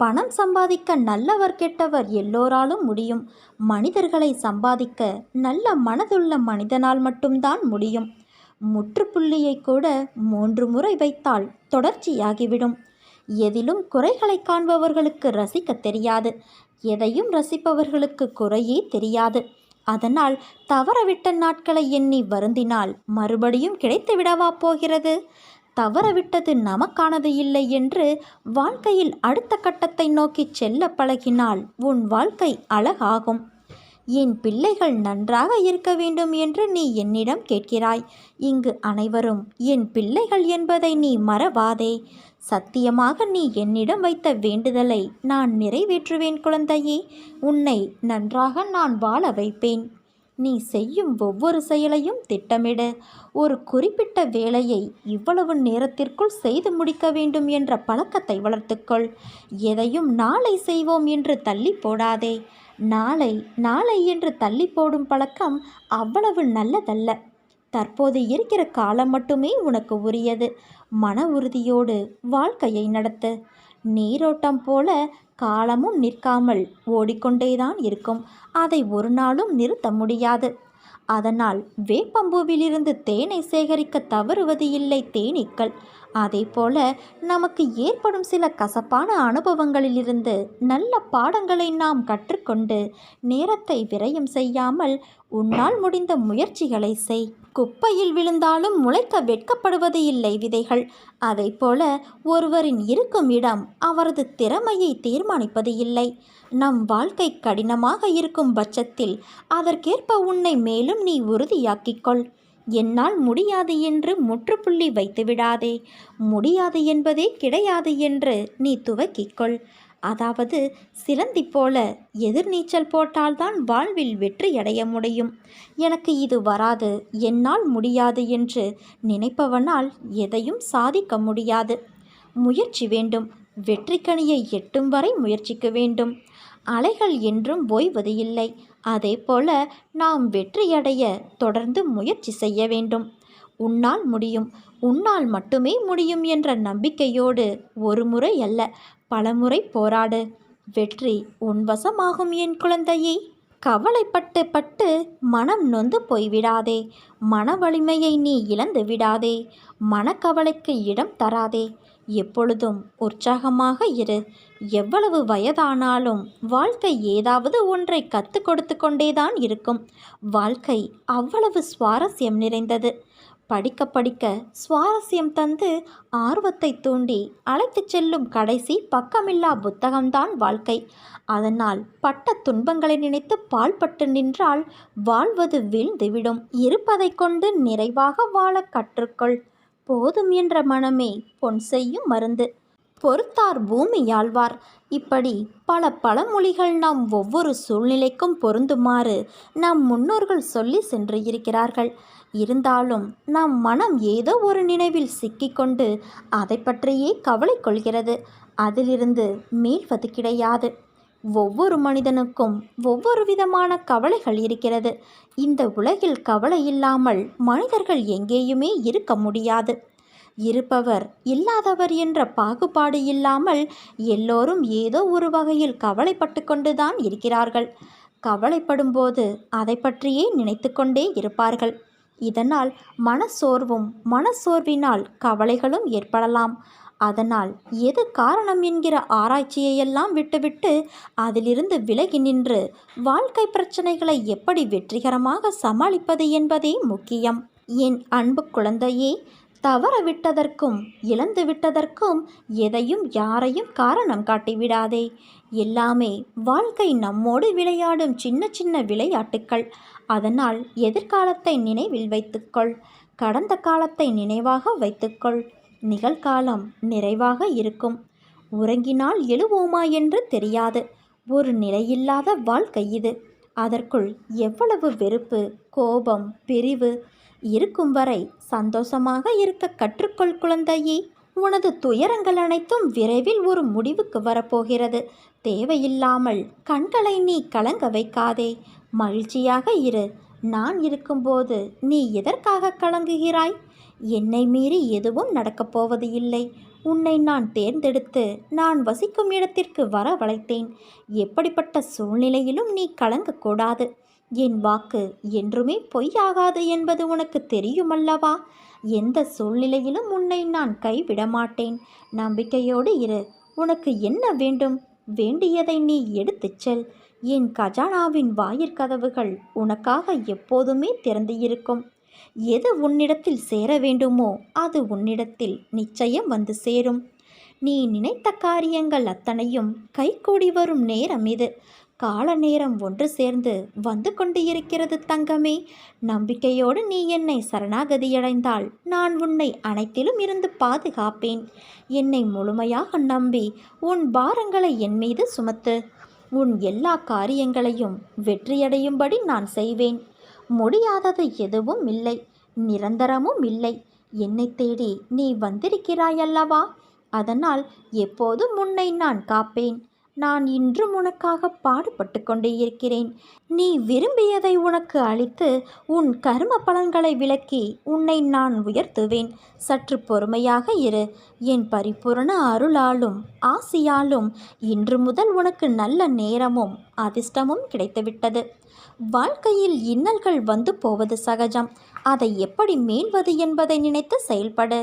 பணம் சம்பாதிக்க நல்லவர் கெட்டவர் எல்லோராலும் முடியும். மனிதர்களை சம்பாதிக்க நல்ல மனதுள்ள மனிதனால் மட்டும்தான் முடியும். முற்றுப்புள்ளியை கூட மூன்று முறை வைத்தால் தொடர்ச்சியாகிவிடும். எதிலும் குறைகளை காண்பவர்களுக்கு ரசிக்க தெரியாது. எதையும் ரசிப்பவர்களுக்கு குறையே தெரியாது. அதனால் தவறவிட்ட நாட்களை எண்ணி வருந்தினால் மறுபடியும் கிடைத்து விடவா போகிறது? தவறவிட்டது நமக்கானது இல்லை என்று வாழ்க்கையில் அடுத்த கட்டத்தை நோக்கி செல்ல பழகினால் உன் வாழ்க்கை அழகாகும். என் பிள்ளைகள் நன்றாக இருக்க வேண்டும் என்று நீ என்னிடம் கேட்கிறாய். இங்கு அனைவரும் என் பிள்ளைகள் என்பதை நீ மறவாதே. சத்தியமாக நீ என்னிடம் வைத்த வேண்டுதலை நான் நிறைவேற்றுவேன் குழந்தையே. உன்னை நன்றாக நான் வாழ வைப்பேன். நீ செய்யும் ஒவ்வொரு செயலையும் திட்டமிடு. ஒரு குறிப்பிட்ட வேலையை இவ்வளவு நேரத்திற்குள் செய்து முடிக்க வேண்டும் என்ற பழக்கத்தை வளர்த்துக்கொள். எதையும் நாளை செய்வோம் என்று தள்ளி போடாதே. நாளை நாளை என்று தள்ளி போடும் பழக்கம் அவ்வளவு நல்லதல்ல. தற்போது இருக்கிற காலம் மட்டுமே உனக்கு உரியது. மன உறுதியோடு வாழ்க்கையை நடத்து. நீரோட்டம் போல காலமும் நிற்காமல் ஓடிக்கொண்டேதான் இருக்கும். அதை ஒரு நாளும் நிறுத்த முடியாது. அதனால் வேப்பம்பூவிலிருந்து தேனை சேகரிக்க தவறுவது இல்லை தேனீக்கள். அதேபோல நமக்கு ஏற்படும் சில கசப்பான அனுபவங்களிலிருந்து நல்ல பாடங்களை நாம் கற்றுக்கொண்டு நேரத்தை விரயம் செய்யாமல் உன்னால் முடிந்த முயற்சிகளை செய். குப்பையில் விழுந்தாலும் முளைக்க வெட்கப்படுவது இல்லை விதைகள். போல ஒருவரின் இருக்கும் இடம் அவரது திறமையை தீர்மானிப்பது இல்லை. நம் வாழ்க்கை கடினமாக இருக்கும் பட்சத்தில் அதற்கேற்ப உன்னை மேலும் நீ உறுதியாக்கிக்கொள். என்னால் முடியாது என்று முற்றுப்புள்ளி வைத்து விடாதே முடியாது என்பதே கிடையாது என்று நீ துவக்கிக்கொள். அதாவது சிலந்தி போல எதிர்நீச்சல் போட்டால்தான் வாழ்வில் வெற்றியடைய முடியும். எனக்கு இது வராது என்னால் முடியாது என்று நினைப்பவனால் எதையும் சாதிக்க முடியாது. முயற்சி வேண்டும் வெற்றிக்கனியை எட்டும் வரை முயற்சிக்க வேண்டும். அலைகள் என்றும் ஓய்வது இல்லை அதே போல நாம் வெற்றியடைய தொடர்ந்து முயற்சி செய்ய வேண்டும். உன்னால் முடியும் உன்னால் மட்டுமே முடியும் என்ற நம்பிக்கையோடு ஒரு முறை அல்ல பலமுறை போராடு. வெற்றி உன் வசமாகும் என் குழந்தையே. கவலைப்பட்டு பட்டு மனம் நொந்து போய்விடாதே. மன வலிமையை நீ இழந்து விடாதே. மனக்கவலைக்கு இடம் தராதே. எப்பொழுதும் உற்சாகமாக இரு. எவ்வளவு வயதானாலும் வாழ்க்கை ஏதாவது ஒன்றை கற்றுக் கொடுத்து கொண்டேதான் இருக்கும். வாழ்க்கை அவ்வளவு சுவாரஸ்யம் நிறைந்தது. படிக்க படிக்க சுவாரஸ்யம் தந்து ஆர்வத்தை தூண்டி அழைத்துச் செல்லும் கடைசி பக்கமில்லா புத்தகம்தான் வாழ்க்கை. அதனால் பட்ட துன்பங்களை நினைத்து பால்பட்டு நின்றால் வாழ்வது வீழ்ந்துவிடும். இருப்பதை கொண்டு நிறைவாக வாழ கற்றுக்கொள். போதும் என்ற மனமே பொன் செய்யும் மருந்து. பொறுத்தார் பூமி யாழ்வார். இப்படி பல பழமொழிகள் நாம் ஒவ்வொரு சூழ்நிலைக்கும் பொருந்துமாறு நம் முன்னோர்கள் சொல்லி சென்று இருக்கிறார்கள். இருந்தாலும் நம் மனம் ஏதோ ஒரு நினைவில் சிக்கிக்கொண்டு அதை பற்றியே கவலை கொள்கிறது. அதிலிருந்து மீள்வது கிடையாது. ஒவ்வொரு மனிதனுக்கும் ஒவ்வொரு விதமான கவலைகள் இருக்கிறது. இந்த உலகில் கவலை இல்லாமல் மனிதர்கள் எங்கேயுமே இருக்க முடியாது. இருப்பவர் இல்லாதவர் என்ற பாகுபாடு இல்லாமல் எல்லோரும் ஏதோ ஒரு வகையில் கவலைப்பட்டு கொண்டுதான் இருக்கிறார்கள். கவலைப்படும்போது அதை பற்றியே நினைத்து கொண்டே இருப்பார்கள். இதனால் மனச்சோர்வும் மனச்சோர்வினால் கவலைகளும் ஏற்படலாம். அதனால் எது காரணம் என்கிற ஆராய்ச்சியையெல்லாம் விட்டுவிட்டு அதிலிருந்து விலகி நின்று வாழ்க்கை பிரச்சனைகளை எப்படி வெற்றிகரமாக சமாளிப்பது என்பதே முக்கியம். என் அன்பு குழந்தையே தவறவிட்டதற்கும் இழந்து விட்டதற்கும் எதையும் யாரையும் காரணம் காட்டிவிடாதே. எல்லாமே வாழ்க்கை நம்மோடு விளையாடும் சின்ன சின்ன விளையாட்டுக்கள். அதனால் எதிர்காலத்தை நினைவில் வைத்துக்கொள். கடந்த காலத்தை நினைவாக வைத்துக்கொள். நிகழ்காலம் நிறைவாக இருக்கும். உறங்கினால் எழுவோமா என்று தெரியாது. ஒரு நிலையில்லாத வாழ்க்கை இது. அதற்குள் எவ்வளவு வெறுப்பு கோபம் பிரிவு இருக்கும் வரை சந்தோஷமாக இருக்க கற்றுக்கொள் குழந்தையே. உனது துயரங்கள் அனைத்தும் விரைவில் ஒரு முடிவுக்கு வரப்போகிறது. தேவையில்லாமல் கண்களை நீ கலங்க வைக்காதே. மகிழ்ச்சியாக இரு. நான் இருக்கும்போது நீ எதற்காக கலங்குகிறாய்? என்னை மீறி எதுவும் நடக்கப் போவது இல்லை. உன்னை நான் தேர்ந்தெடுத்து நான் வசிக்கும் இடத்திற்கு வரவழைத்தேன். எப்படிப்பட்ட சூழ்நிலையிலும் நீ கலங்கக்கூடாது. என் வாக்கு என்றுமே பொய்யாகாது என்பது உனக்கு தெரியுமல்லவா? எந்த சூழ்நிலையிலும் உன்னை நான் கைவிட மாட்டேன் நம்பிக்கையோடு இரு. உனக்கு என்ன வேண்டும்? வேண்டியதை நீ எடுத்துச் செல். என் கஜானாவின் வாயிற்கதவுகள் உனக்காக எப்போதுமே திறந்து இருக்கும். எது உன்னிடத்தில் சேர வேண்டுமோ அது உன்னிடத்தில் நிச்சயம் வந்து சேரும். நீ நினைத்த காரியங்கள் அத்தனையும் கைகூடி வரும் நேரம் இது. கால நேரம் ஒன்று சேர்ந்து வந்து கொண்டு இருக்கிறது தங்கமே. நம்பிக்கையோடு நீ என்னை சரணாகதியடைந்தால் நான் உன்னை அனைத்திலும் இருந்து பாதுகாப்பேன். என்னை முழுமையாக நம்பி உன் பாரங்களை என் மீது சுமத்து. உன் எல்லா காரியங்களையும் வெற்றியடையும்படி நான் செய்வேன். முடியாதது எதுவும் இல்லை நிரந்தரமும் இல்லை. என்னை தேடி நீ வந்திருக்கிறாயல்லவா? அதனால் எப்போதும் உன்னை நான் காப்பேன். நான் இன்றும் உனக்காக பாடுபட்டு கொண்டே இருக்கிறேன். நீ விரும்பியதை உனக்கு அளித்து உன் கரும பலன்களை விலக்கி உன்னை நான் உயர்த்துவேன். சற்று பொறுமையாக இரு. என் பரிபூரண அருளாலும் ஆசியாலும் இன்று முதல் உனக்கு நல்ல நேரமும் அதிர்ஷ்டமும் கிடைத்துவிட்டது. வாழ்க்கையில் இன்னல்கள் வந்து போவது சகஜம். அதை எப்படி மீள்வது என்பதை நினைத்து செயல்படு.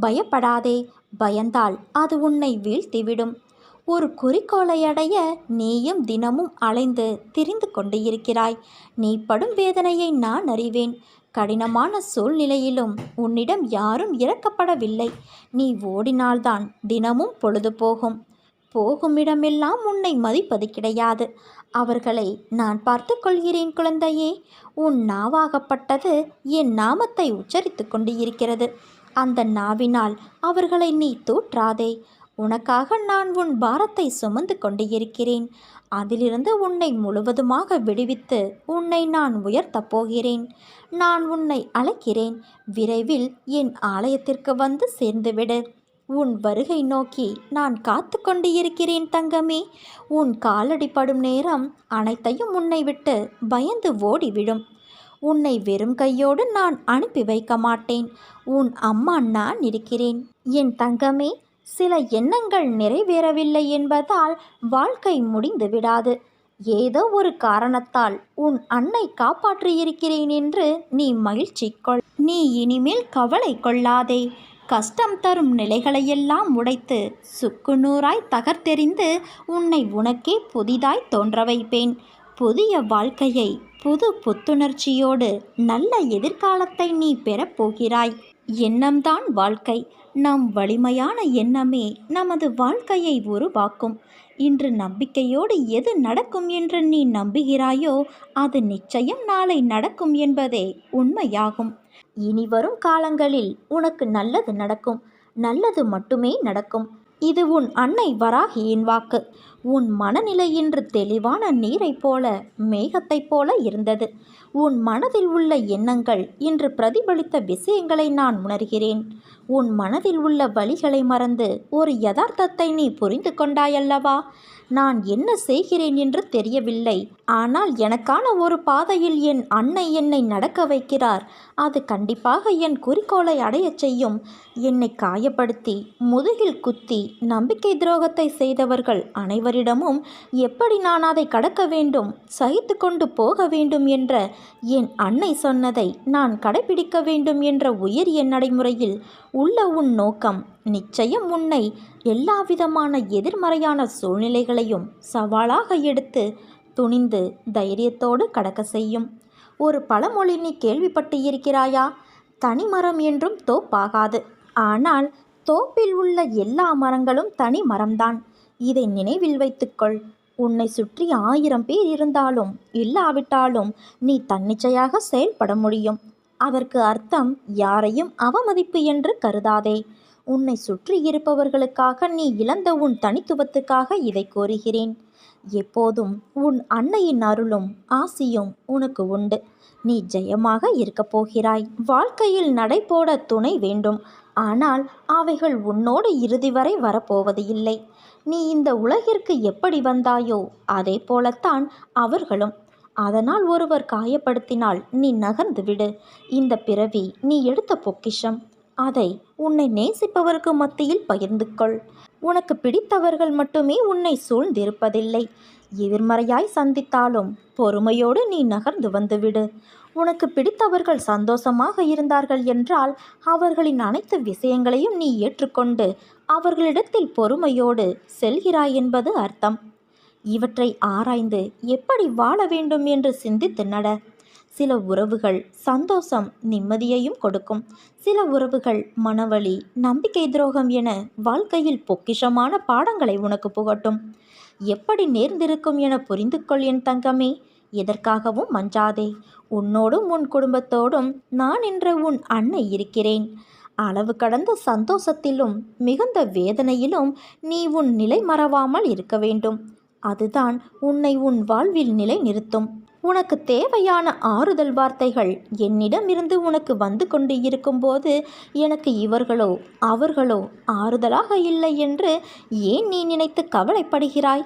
பயப்படாதே. பயந்தால் அது உன்னை வீழ்த்திவிடும். ஒரு குறிக்கோளை அடைய நீயும் தினமும் அலைந்து திரிந்து கொண்டு இருக்கிறாய் நீ படும் வேதனையை நான் அறிவேன். கடினமான சூழ்நிலையிலும் உன்னிடம் யாரும் இறக்கப்படவில்லை நீ ஓடினால்தான் தினமும் பொழுது போகும். போகும் இடமெல்லாம் உன்னை மதிப்பது கிடையாது. அவர்களை நான் பார்த்து கொள்கிறேன் குழந்தையே. உன் நாவாகப்பட்டது என் நாமத்தை உச்சரித்து கொண்டு இருக்கிறது அந்த நாவினால் அவர்களை நீ தூற்றாதே. உனக்காக நான் உன் பாரத்தை சுமந்து கொண்டு இருக்கிறேன் அதிலிருந்து உன்னை முழுவதுமாக விடுவித்து உன்னை நான் உயர்த்தப் போகிறேன். நான் உன்னை அழைக்கிறேன். விரைவில் என் ஆலயத்திற்கு வந்து சேர்ந்துவிடு. உன் வருகை நோக்கி நான் காத்து கொண்டு இருக்கிறேன் தங்கமே. உன் காலடிப்படும் நேரம் அனைத்தையும் உன்னை விட்டு பயந்து ஓடிவிடும். உன்னை வெறும் கையோடு நான் அனுப்பி வைக்க மாட்டேன். உன் அம்மா நான் இருக்கிறேன். என் தங்கமே சில எண்ணங்கள் நிறைவேறவில்லை என்பதால் வாழ்க்கை முடிந்து விடாது. ஏதோ ஒரு காரணத்தால் உன் அன்னை காப்பாற்றியிருக்கிறேன் என்று நீ மகிழ்ச்சி கொள் நீ இனிமேல் கவலை கொள்ளாதே. கஷ்டம் தரும் நிலைகளையெல்லாம் உடைத்து சுக்குநூறாய் தகர்த்தெறிந்து உன்னை உனக்கே புதிதாய் தோன்ற வைப்பேன். புதிய வாழ்க்கையை புது புத்துணர்ச்சியோடு நல்ல எதிர்காலத்தை நீ பெறப்போகிறாய். எண்ணம்தான் வாழ்க்கை. நம் வலிமையான எண்ணமே நமது வாழ்க்கையை உருவாக்கும். இன்று நம்பிக்கையோடு எது நடக்கும் என்று நீ நம்புகிறாயோ அது நிச்சயம் நாளை நடக்கும் என்பதே உண்மையாகும். இனி வரும் காலங்களில் உனக்கு நல்லது நடக்கும். நல்லது மட்டுமே நடக்கும். இது உன் அன்னை வராகியின் வாக்கு. உன் மனநிலை இன்று தெளிவான நீரைப் போல மேகத்தைப் போல இருந்தது. உன் மனதில் உள்ள எண்ணங்கள் இன்று பிரதிபலித்த விஷயங்களை நான் உணர்கிறேன். உன் மனதில் உள்ள வழிகளை மறந்து ஒரு யதார்த்தத்தை நீ புரிந்து கொண்டாயல்லவா? நான் என்ன செய்கிறேன் என்று தெரியவில்லை. ஆனால் எனக்கான ஒரு பாதையில் என் அன்னை என்னை நடக்க வைக்கிறார். அது கண்டிப்பாக என் குறிக்கோளை அடையச் செய்யும். என்னை காயப்படுத்தி முதுகில் குத்தி நம்பிக்கை துரோகத்தை செய்தவர்கள் அனைவரிடமும் எப்படி நான் அதை கடக்க வேண்டும் சகித்து கொண்டு போக வேண்டும் என்ற என் அன்னை சொன்னதை நான் கடைபிடிக்க வேண்டும் என்ற உயரிய நடைமுறையில் உள்ள உன் நோக்கம் நிச்சயம் உன்னை எல்லாவிதமான எதிர்மறையான சூழ்நிலைகளையும் சவாலாக எடுத்து துணிந்து தைரியத்தோடு கடக்க செய்யும். ஒரு பழமொழி நீ கேள்விப்பட்டு இருக்கிறாயா? தனிமரம் என்றும் தோப்பாகாது. ஆனால் தோப்பில் உள்ள எல்லா மரங்களும் தனி மரம்தான். இதை நினைவில் வைத்துக்கொள். உன்னை சுற்றி ஆயிரம் பேர் இருந்தாலும் இல்லாவிட்டாலும் நீ தன்னிச்சையாக செயல்பட முடியும். அதற்கு அர்த்தம் யாரையும் அவமதிப்பு என்று கருதாதே. உன்னை சுற்றி இருப்பவர்களுக்காக நீ இழந்த உன் தனித்துவத்துக்காக இதை கோருகிறேன். எப்போதும் உன் அன்னையின் அருளும் ஆசியும் உனக்கு உண்டு. நீ ஜெயமாக இருக்கப் போகிறாய். வாழ்க்கையில் நடைபோட துணை வேண்டும். ஆனால் அவைகள் உன்னோடு இறுதி வரை வரப்போவது இல்லை. நீ இந்த உலகிற்கு எப்படி வந்தாயோ அதே போலத்தான் அவர்களும். அதனால் ஒருவர் காயப்படுத்தினால் நீ நகர்ந்து விடு. இந்த பிறவி நீ எடுத்த பொக்கிஷம். அதை உன்னை நேசிப்பவருக்கு மத்தியில் பகிர்ந்து கொள் உனக்கு பிடித்தவர்கள் மட்டுமே உன்னை சூழ்ந்திருப்பதில்லை. எதிர்மறையாய் சந்தித்தாலும் பொறுமையோடு நீ நகர்ந்து வந்துவிடு. உனக்கு பிடித்தவர்கள் சந்தோஷமாக இருந்தார்கள் என்றால் அவர்களின் அனைத்து விஷயங்களையும் நீ ஏற்றுக்கொண்டு அவர்களிடத்தில் பொறுமையோடு செல்கிறாய் என்பது அர்த்தம். இவற்றை ஆராய்ந்து எப்படி வாழ வேண்டும் என்று சிந்தித்து நட. சில உறவுகள் சந்தோஷம் நிம்மதியையும் கொடுக்கும். சில உறவுகள் மனவழி நம்பிக்கை துரோகம் என வாழ்க்கையில் பொக்கிஷமான பாடங்களை உனக்கு புகட்டும். எப்படி நேர்ந்திருக்கும் என புரிந்து கொள் என் தங்கமே எதற்காகவும் மஞ்சாதே. உன்னோடும் உன் குடும்பத்தோடும் நான் என்ற உன் அன்னை இருக்கிறேன். அளவு கடந்த சந்தோஷத்திலும் மிகுந்த வேதனையிலும் நீ உன் நிலை மறவாமல் இருக்க வேண்டும். அதுதான் உன்னை உன் வாழ்வில் நிலை நிறுத்தும் உனக்கு தேவையான ஆறுதல் வார்த்தைகள் என்னிடமிருந்து உனக்கு வந்து கொண்டு இருக்கும்போது எனக்கு இவர்களோ அவர்களோ ஆறுதலாக இல்லை என்று ஏன் நீ நினைத்து கவலைப்படுகிறாய்?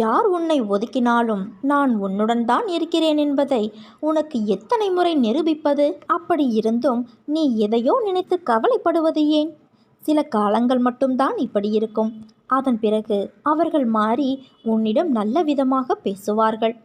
யார் உன்னை ஒதுக்கினாலும் நான் உன்னுடன் தான் இருக்கிறேன் என்பதை உனக்கு எத்தனை முறை நிரூபிப்பது? அப்படி இருந்தும் நீ எதையோ நினைத்து கவலைப்படுவது ஏன்? சில காலங்கள் மட்டும்தான் இப்படி இருக்கும். அதன் பிறகு அவர்கள் மாறி உன்னிடம் நல்ல விதமாக பேசுவார்கள்.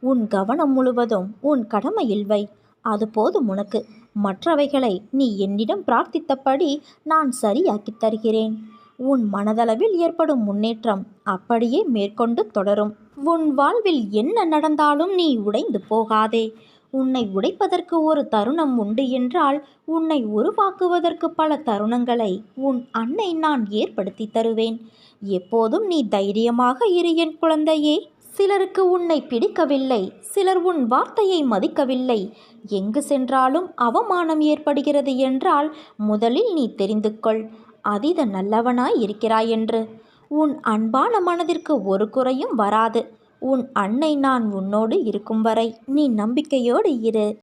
உன் கவனம் முழுவதும் உன் கடமையில் வை. அது போதும் உனக்கு. மற்றவைகளை நீ என்னிடம் பிரார்த்தித்தபடி நான் சரியாக்கித் தருகிறேன். உன் மனதளவில் ஏற்படும் முன்னேற்றம் அப்படியே மேற்கொண்டு தொடரும். உன் வாழ்வில் என்ன நடந்தாலும் நீ உடைந்து போகாதே. உன்னை உடைப்பதற்கு ஒரு தருணம் உண்டு என்றால் உன்னை உருவாக்குவதற்கு பல தருணங்களை உன் அன்னை நான் ஏற்படுத்தி தருவேன். எப்போதும் நீ தைரியமாக இரு என் குழந்தையே. சிலருக்கு உன்னை பிடிக்கவில்லை சிலர் உன் வார்த்தையை மதிக்கவில்லை. எங்கு சென்றாலும் அவமானம் ஏற்படுகிறது என்றால் முதலில் நீ தெரிந்து கொள் அதீத நல்லவனாய் இருக்கிறாய் என்று. உன் அன்பான மனதிற்கு ஒரு குறையும் வராது. உன் அன்னை நான் உன்னோடு இருக்கும் வரை நீ நம்பிக்கையோடு இரு.